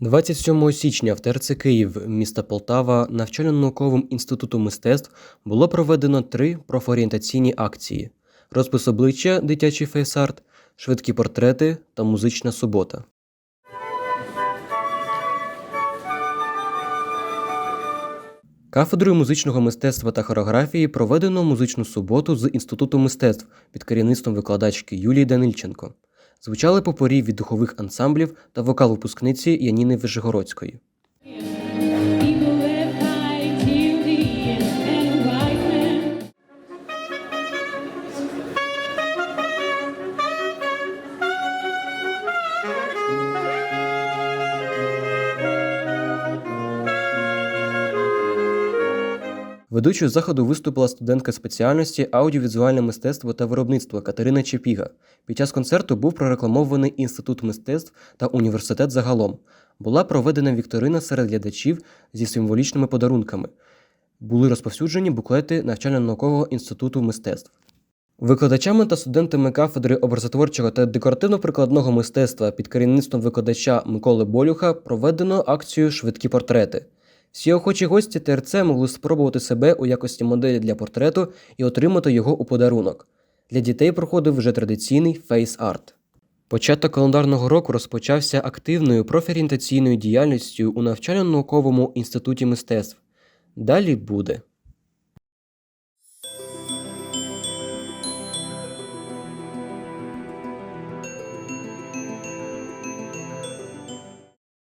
27 січня в ТРЦ Київ міста Полтава навчально-науковим інститутом мистецтв було проведено три профорієнтаційні акції: розпис обличчя, дитячий фейс-арт, швидкі портрети та музична субота. Кафедрою музичного мистецтва та хореографії проведено музичну суботу з інституту мистецтв під керівництвом викладачки Юлії Данильченко. Звучали попорі від духових ансамблів та вокал випускниці Яніни Вижегородської. Ведучою заходу виступила студентка спеціальності аудіовізуальне мистецтво та виробництво Катерина Чепіга. Під час концерту був прорекламований інститут мистецтв та університет загалом. Була проведена вікторина серед глядачів зі символічними подарунками. Були розповсюджені буклети навчально-наукового інституту мистецтв. Викладачами та студентами кафедри образотворчого та декоративно-прикладного мистецтва під керівництвом викладача Миколи Болюха проведено акцію Швидкі портрети. Всі охочі гості ТРЦ могли спробувати себе у якості моделі для портрету і отримати його у подарунок. Для дітей проходив вже традиційний фейс-арт. Початок календарного року розпочався активною профорієнтаційною діяльністю у навчально-науковому інституті мистецтв. Далі буде.